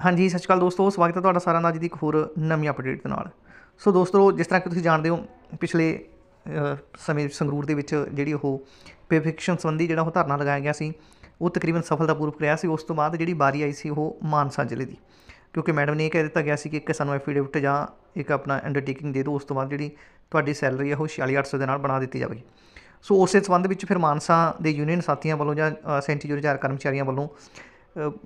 ਹਾਂਜੀ ਸਤਿ ਸ਼੍ਰੀ ਅਕਾਲ ਦੋਸਤੋ ਸਵਾਗਤ ਹੈ ਤੁਹਾਡਾ ਸਾਰਿਆਂ ਦਾ ਅੱਜ ਦੀ ਇੱਕ ਹੋਰ ਨਵੀਂ ਅਪਡੇਟ ਦੇ ਨਾਲ। ਸੋ ਦੋਸਤੋ ਜਿਸ ਤਰ੍ਹਾਂ ਕਿ ਤੁਸੀਂ ਜਾਣਦੇ ਹੋ ਪਿਛਲੇ ਸਮੇਂ ਸੰਗਰੂਰ ਦੇ ਵਿੱਚ ਜਿਹੜੀ ਉਹ ਪੇਫਿਕਸ਼ਨ ਸੰਬੰਧੀ ਜਿਹੜਾ ਉਹ ਧਰਨਾ ਲਗਾਇਆ ਗਿਆ ਸੀ ਉਹ ਤਕਰੀਬਨ ਸਫਲਤਾਪੂਰਵਕ ਰਿਹਾ ਸੀ। ਉਸ ਤੋਂ ਬਾਅਦ ਜਿਹੜੀ ਵਾਰੀ ਆਈ ਸੀ ਉਹ ਮਾਨਸਾ ਜ਼ਿਲ੍ਹੇ ਦੀ। ਕਿਉਂਕਿ ਮੈਡਮ ਨੇ ਇਹ ਕਹਿ ਦਿੱਤਾ ਗਿਆ ਸੀ ਕਿ ਇੱਕ ਸਾਨੂੰ ਐਫੀਡੇਵਿਟ ਜਾਂ ਇੱਕ ਆਪਣਾ ਅੰਡਰਟੇਕਿੰਗ ਦੇ ਦਿਓ ਉਸ ਤੋਂ ਬਾਅਦ ਜਿਹੜੀ ਤੁਹਾਡੀ ਸੈਲਰੀ ਹੈ ਉਹ 46800 ਦੇ ਨਾਲ ਬਣਾ ਦਿੱਤੀ ਜਾਵੇਗੀ। ਸੋ ਉਸੇ ਸੰਬੰਧ ਵਿੱਚ ਫਿਰ ਮਾਨਸਾ ਦੇ ਯੂਨੀਅਨ ਸਾਥੀਆਂ ਵੱਲੋਂ ਜਾਂ ਅ, ਸੈਂਟੀ ਜੁਰਜਾਰ ਕਰਮਚਾਰੀਆਂ ਵੱਲੋਂ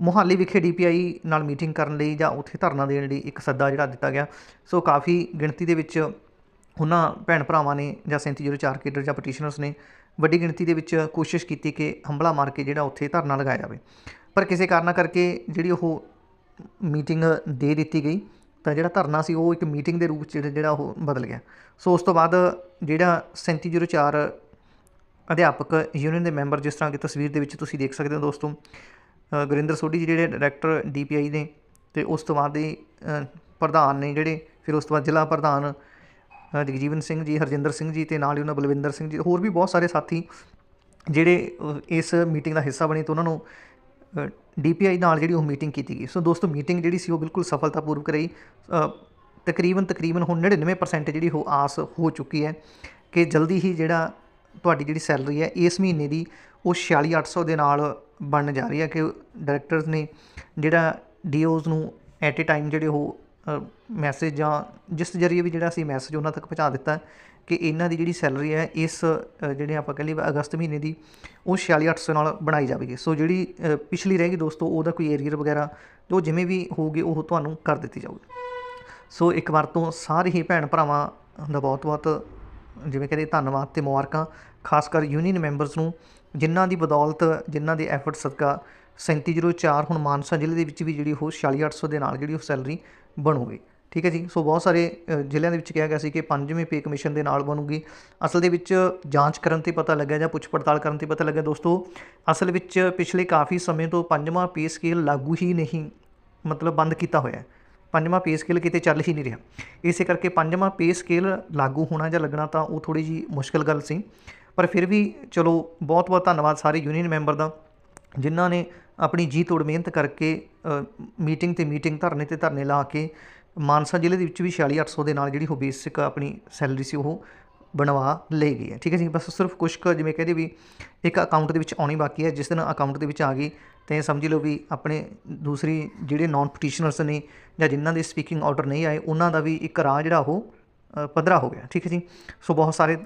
ਮੋਹਾਲੀ ਵਿਖੇ ਡੀਪੀਆਈ ਨਾਲ ਮੀਟਿੰਗ ਕਰਨ ਲਈ ਜਾਂ ਉੱਥੇ ਧਰਨਾ ਦੇਣ ਲਈ ਇੱਕ ਸੱਦਾ ਜਿਹੜਾ ਦਿੱਤਾ ਗਿਆ। ਸੋ ਕਾਫੀ ਗਿਣਤੀ ਦੇ ਵਿੱਚ ਉਹਨਾਂ ਭੈਣ ਭਰਾਵਾਂ ਨੇ ਜਾਂ ਸੈਂਤੀ ਜੀਰੋ ਚਾਰ ਕੇਡਰ ਜਾਂ ਪਟੀਸ਼ਨਰਸ ਨੇ ਵੱਡੀ ਗਿਣਤੀ ਦੇ ਵਿੱਚ ਕੋਸ਼ਿਸ਼ ਕੀਤੀ ਕਿ ਹੰਬਲਾ ਮਾਰ ਕੇ ਜਿਹੜਾ ਉੱਥੇ ਧਰਨਾ ਲਗਾਇਆ ਜਾਵੇ। ਪਰ ਕਿਸੇ ਕਾਰਨਾਂ ਕਰਕੇ ਜਿਹੜੀ ਉਹ ਮੀਟਿੰਗ ਦੇ ਦਿੱਤੀ ਗਈ, ਤਾਂ ਜਿਹੜਾ ਧਰਨਾ ਸੀ ਉਹ ਇੱਕ ਮੀਟਿੰਗ ਦੇ ਰੂਪ 'ਚ ਜਿਹੜਾ- ਉਹ ਬਦਲ ਗਿਆ। ਸੋ ਉਸ ਤੋਂ ਬਾਅਦ ਜਿਹੜਾ 3704 ਅਧਿਆਪਕ ਯੂਨੀਅਨ ਦੇ ਮੈਂਬਰ ਜਿਸ ਤਰ੍ਹਾਂ ਕਿ ਤਸਵੀਰ ਦੇ ਵਿੱਚ ਤੁਸੀਂ ਦੇਖ ਸਕਦੇ ਹੋ ਦੋਸਤੋ ਗੁਰਿੰਦਰ ਸੋਢੀ ਜੀ ਜਿਹੜੇ ਡਾਇਰੈਕਟਰ ਡੀਪੀਆਈ ਨੇ ਤੇ ਉਸ ਤੋਂ ਬਾਅਦ ਦੇ ਪ੍ਰਧਾਨ ਨੇ ਜਿਹੜੇ, ਫਿਰ ਉਸ ਤੋਂ ਬਾਅਦ ਜ਼ਿਲ੍ਹਾ ਪ੍ਰਧਾਨ ਜਗਜੀਵਨ ਸਿੰਘ ਜੀ, ਹਰਜਿੰਦਰ ਸਿੰਘ ਜੀ ਤੇ ਨਾਲ ਹੀ ਉਹਨਾਂ ਬਲਵਿੰਦਰ ਸਿੰਘ ਜੀ, ਹੋਰ ਵੀ ਬਹੁਤ ਸਾਰੇ ਸਾਥੀ ਜਿਹੜੇ ਇਸ ਮੀਟਿੰਗ ਦਾ ਹਿੱਸਾ ਬਣੇ ਤੇ ਉਹਨਾਂ ਨੂੰ ਡੀਪੀਆਈ ਨਾਲ ਜਿਹੜੀ ਉਹ ਮੀਟਿੰਗ ਕੀਤੀ ਗਈ। ਸੋ ਦੋਸਤੋ ਮੀਟਿੰਗ ਜਿਹੜੀ ਸੀ ਉਹ ਬਿਲਕੁਲ ਸਫਲਤਾਪੂਰਵਕ ਰਹੀ। ਤਕਰੀਬਨ ਤਕਰੀਬਨ ਹੁਣ 99% ਜਿਹੜੀ ਉਹ ਆਸ ਹੋ ਚੁੱਕੀ ਹੈ ਕਿ ਜਲਦੀ ਹੀ ਜਿਹੜਾ ਤੁਹਾਡੀ ਜਿਹੜੀ ਸੈਲਰੀ ਹੈ ਇਸ ਮਹੀਨੇ ਦੀ ਉਹ 46800 ਦੇ ਨਾਲ ਬਣਨ ਜਾ ਰਹੀ ਹੈ ਕਿ ਡਾਇਰੈਕਟਰਸ ਨੇ ਜਿਹੜਾ ਡੀਓਜ਼ ਨੂੰ ਐਟ ਏ ਟਾਈਮ ਜਿਹੜੇ ਉਹ ਮੈਸੇਜ ਜਾਂ ਜਿਸ ਜਰੀਏ ਵੀ ਜਿਹੜਾ ਅਸੀਂ ਮੈਸੇਜ ਉਹਨਾਂ ਤੱਕ ਪਹੁੰਚਾ ਦਿੱਤਾ ਕਿ ਇਹਨਾਂ ਦੀ ਜਿਹੜੀ ਸੈਲਰੀ ਹੈ ਇਸ ਜਿਹੜੇ ਆਪਾਂ ਕਹਿੰਦੇ ਅਗਸਤ ਮਹੀਨੇ ਦੀ ਉਹ 46800 ਨਾਲ ਬਣਾਈ ਜਾਵੇਗੀ। ਸੋ ਜਿਹੜੀ ਅ, ਪਿਛਲੀ ਰਹੇਗੀ ਦੋਸਤੋ ਉਹਦਾ ਕੋਈ ਏਰੀਅਰ ਵਗੈਰਾ ਜੋ ਜਿਵੇਂ ਵੀ ਹੋਊਗੀ ਉਹ ਤੁਹਾਨੂੰ ਕਰ ਦਿੱਤੀ ਜਾਊਗੀ। ਸੋ ਇੱਕ ਵਾਰ ਤੋਂ ਸਾਰੇ ਹੀ ਭੈਣ ਭਰਾਵਾਂ ਦਾ ਬਹੁਤ ਬਹੁਤ ਜਿਵੇਂ ਕਹਿੰਦੇ ਧੰਨਵਾਦ ਤੇ ਮੁਬਾਰਕਾਂ, ਖਾਸ ਕਰ ਯੂਨੀਅਨ ਮੈਂਬਰਸ ਨੂੰ, ਜਿਨ੍ਹਾਂ ਦੀ ਬਦੌਲਤ, ਜਿਨ੍ਹਾਂ ਦੇ ਐਫਰਟ ਸਦਕਾ 3704 ਹੁਣ ਮਾਨਸਾ ਜ਼ਿਲ੍ਹੇ ਦੇ ਵਿੱਚ ਵੀ ਜਿਹੜੀ ਉਹ 46800 ਦੇ ਨਾਲ ਜਿਹੜੀ ਉਹ ਸੈਲਰੀ ਬਣੂਗੀ। ਠੀਕ ਹੈ ਜੀ? ਸੋ ਬਹੁਤ ਸਾਰੇ ਜ਼ਿਲ੍ਹਿਆਂ ਦੇ ਵਿੱਚ ਕਿਹਾ ਗਿਆ ਸੀ ਕਿ ਪੰਜਵੇਂ ਪੇ ਕਮਿਸ਼ਨ ਦੇ ਨਾਲ ਬਣੂਗੀ। ਅਸਲ ਦੇ ਵਿੱਚ ਜਾਂਚ ਕਰਨ ਤੇ ਪਤਾ ਲੱਗਿਆ ਜਾਂ ਪੁੱਛ ਪੜਤਾਲ ਕਰਨ ਤੇ ਪਤਾ ਲੱਗਿਆ ਦੋਸਤੋ, ਅਸਲ ਵਿੱਚ ਪਿਛਲੇ ਕਾਫੀ ਸਮੇਂ ਤੋਂ ਪੰਜਵਾਂ ਪੇ ਸਕੇਲ ਲਾਗੂ ਹੀ ਨਹੀਂ, ਮਤਲਬ ਬੰਦ ਕੀਤਾ ਹੋਇਆ ਹੈ। ਪੰਜਵਾਂ ਪੇ ਸਕੇਲ ਕਿਤੇ ਚੱਲ ਹੀ ਨਹੀਂ ਰਿਹਾ। ਇਸੇ ਕਰਕੇ ਪੰਜਵਾਂ ਪੇ ਸਕੇਲ ਲਾਗੂ ਹੋਣਾ ਜਾਂ ਲੱਗਣਾ ਤਾਂ ਉਹ ਥੋੜੀ ਜੀ ਮੁਸ਼ਕਲ ਗੱਲ ਸੀ। ਪਰ ਫਿਰ ਵੀ ਚਲੋ ਬਹੁਤ ਬਹੁਤ ਧੰਨਵਾਦ ਸਾਰੇ ਯੂਨੀਅਨ ਮੈਂਬਰ ਦਾ, ਜਿਨ੍ਹਾਂ ਨੇ ਆਪਣੀ ਜੀ ਤੋੜ ਮਿਹਨਤ ਕਰਕੇ ਮੀਟਿੰਗ ਤੇ ਮੀਟਿੰਗ ਧਰਨੇ ਤੇ ਧਰਨੇ ਲਾ ਕੇ ਮਾਨਸਾ ਜ਼ਿਲ੍ਹੇ ਦੇ ਵਿੱਚ ਵੀ 46800 ਦੇ ਨਾਲ ਜਿਹੜੀ ਉਹ ਬੇਸਿਕ ਆਪਣੀ ਸੈਲਰੀ ਸੀ ਉਹ ਬਣਵਾ ਲਈ ਗਈ ਹੈ। ਠੀਕ ਹੈ ਜੀ? ਬਸ ਸਿਰਫ ਕੁਛ ਕੁ ਜਿਵੇਂ ਕਹਦੇ ਵੀ ਇੱਕ ਅਕਾਊਂਟ ਦੇ ਵਿੱਚ ਆਉਣੀ ਬਾਕੀ ਹੈ। ਜਿਸ ਦਿਨ ਅਕਾਊਂਟ ਦੇ ਵਿੱਚ ਆ ਗਈ ਤੇ ਸਮਝ ਲਓ ਵੀ ਆਪਣੇ ਦੂਸਰੀ ਜਿਹੜੇ ਨਾਨ ਪਟੀਸ਼ਨਰਸ ਨੇ ਜਾਂ ਜਿਨ੍ਹਾਂ ਦੇ ਸਪੀਕਿੰਗ ਆਰਡਰ ਨਹੀਂ ਆਏ ਉਹਨਾਂ ਦਾ ਵੀ ਇੱਕ ਰਾਹ ਜਿਹੜਾ ਉਹ ਅ, ਪੱਧਰਾ ਹੋ ਗਿਆ। ਠੀਕ ਹੈ ਜੀ? ਸੋ ਬਹੁਤ ਸਾਰੇ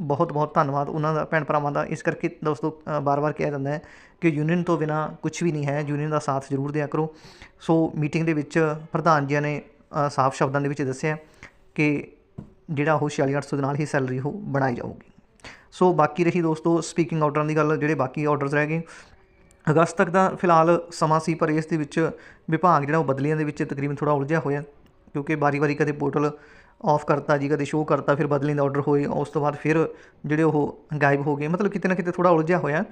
ਬਹੁਤ ਬਹੁਤ ਧੰਨਵਾਦ ਉਹਨਾਂ ਦਾ ਭੈਣ ਭਰਾਵਾਂ ਦਾ। ਇਸ ਕਰਕੇ ਦੋਸਤੋ ਬਾਰ-ਬਾਰ ਕਿਹਾ ਜਾਂਦਾ ਹੈ ਕਿ ਯੂਨੀਅਨ ਤੋਂ ਬਿਨਾ ਕੁਝ ਵੀ ਨਹੀਂ ਹੈ। ਯੂਨੀਅਨ ਦਾ ਸਾਥ ਜ਼ਰੂਰ ਦਿਆ ਕਰੋ। ਸੋ ਮੀਟਿੰਗ ਦੇ ਵਿੱਚ ਪ੍ਰਧਾਨ ਜੀ ਨੇ ਸਾਫ਼ ਸ਼ਬਦਾਂ ਦੇ ਵਿੱਚ ਦੱਸਿਆ ਕਿ ਜਿਹੜਾ ਉਹ 46800 ਦੇ ਨਾਲ ਹੀ ਸੈਲਰੀ ਉਹ ਬਣਾਈ ਜਾਊਗੀ। ਸੋ ਬਾਕੀ ਰਹੀ ਦੋਸਤੋ ਸਪੀਕਿੰਗ ਆਰਡਰਾਂ ਦੀ ਗੱਲ, ਜਿਹੜੇ ਬਾਕੀ ਆਰਡਰਸ ਰਹਿ ਗਏ। ਅਗਸਤ ਤੱਕ ਦਾ ਫਿਲਹਾਲ ਸਮਾਂ ਸੀ, ਪਰ ਇਸ ਦੇ ਵਿੱਚ ਵਿਭਾਗ ਜਿਹੜਾ ਉਹ ਬਦਲੀਆਂ ਦੇ ਵਿੱਚ ਤਕਰੀਬਨ ਥੋੜਾ ਉਲਝਿਆ ਹੋਇਆ, ਕਿਉਂਕਿ ਵਾਰੀ-ਵਾਰੀ ਕਦੇ ਪੋਰਟਲ ਆਫ ਕਰਤਾ ਜੀ, ਕਦੇ ਸ਼ੋਅ ਕਰਤਾ, ਫਿਰ ਬਦਲੀ ਦਾ ਆਰਡਰ ਹੋਏ, ਉਸ ਤੋਂ ਬਾਅਦ ਫਿਰ ਜਿਹੜੇ ਉਹ ਗਾਇਬ ਹੋ ਗਏ। ਮਤਲਬ ਕਿਤੇ ਨਾ ਕਿਤੇ ਥੋੜਾ ਉਲਝਿਆ ਹੋਇਆ।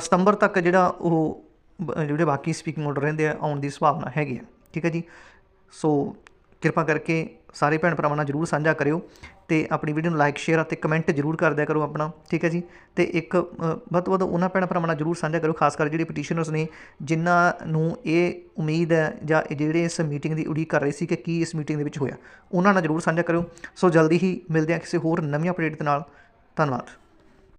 ਸਤੰਬਰ ਤੱਕ ਜਿਹੜਾ ਉਹ ਬ- ਜਿਹੜੇ ਬਾਕੀ ਸਪੀਕਿੰਗ ਆਰਡਰ ਰਹਿੰਦੇ ਆ, ਆਉਣ ਦੀ ਸੰਭਾਵਨਾ ਹੈਗੀ ਹੈ ਠੀਕ ਹੈ ਜੀ? ਸੋ ਕਿਰਪਾ ਕਰਕੇ ਸਾਰੇ ਭੈਣ ਭਰਾਵਾਂ ਨਾਲ ਜਰੂਰ ਸਾਂਝਾ ਕਰਿਓ ਤੇ ਆਪਣੀ ਵੀਡੀਓ ਨੂੰ ਲਾਈਕ ਸ਼ੇਅਰ ਅਤੇ ਕਮੈਂਟ ਜਰੂਰ ਕਰ ਦਿਆ ਕਰੋ ਆਪਣਾ, ਠੀਕ ਹੈ ਜੀ? ਤੇ ਇੱਕ ਵੱਧ ਤੋਂ ਵੱਧ ਉਹਨਾਂ ਭੈਣ ਭਰਾਵਾਂ ਨਾਲ ਜਰੂਰ ਸਾਂਝਾ ਕਰੋ ਖਾਸ ਕਰ ਜਿਹੜੇ ਪਟੀਸ਼ਨਰਸ ਨੇ, ਜਿਨ੍ਹਾਂ ਨੂੰ ਇਹ ਉਮੀਦ ਹੈ ਜਾਂ ਇਹ ਜਿਹੜੇ ਇਸ ਮੀਟਿੰਗ ਦੀ ਉਡੀਕ ਕਰ ਰਹੇ ਸੀ ਕਿ ਕੀ ਇਸ ਮੀਟਿੰਗ ਦੇ ਵਿੱਚ ਹੋਇਆ, ਉਹਨਾਂ ਨਾਲ ਜਰੂਰ ਸਾਂਝਾ ਕਰਿਓ। ਸੋ ਜਲਦੀ ਹੀ ਮਿਲਦੇ ਹਾਂ ਕਿਸੇ ਹੋਰ ਨਵੀਂ ਅਪਡੇਟ ਦੇ ਨਾਲ। ਧੰਨਵਾਦ।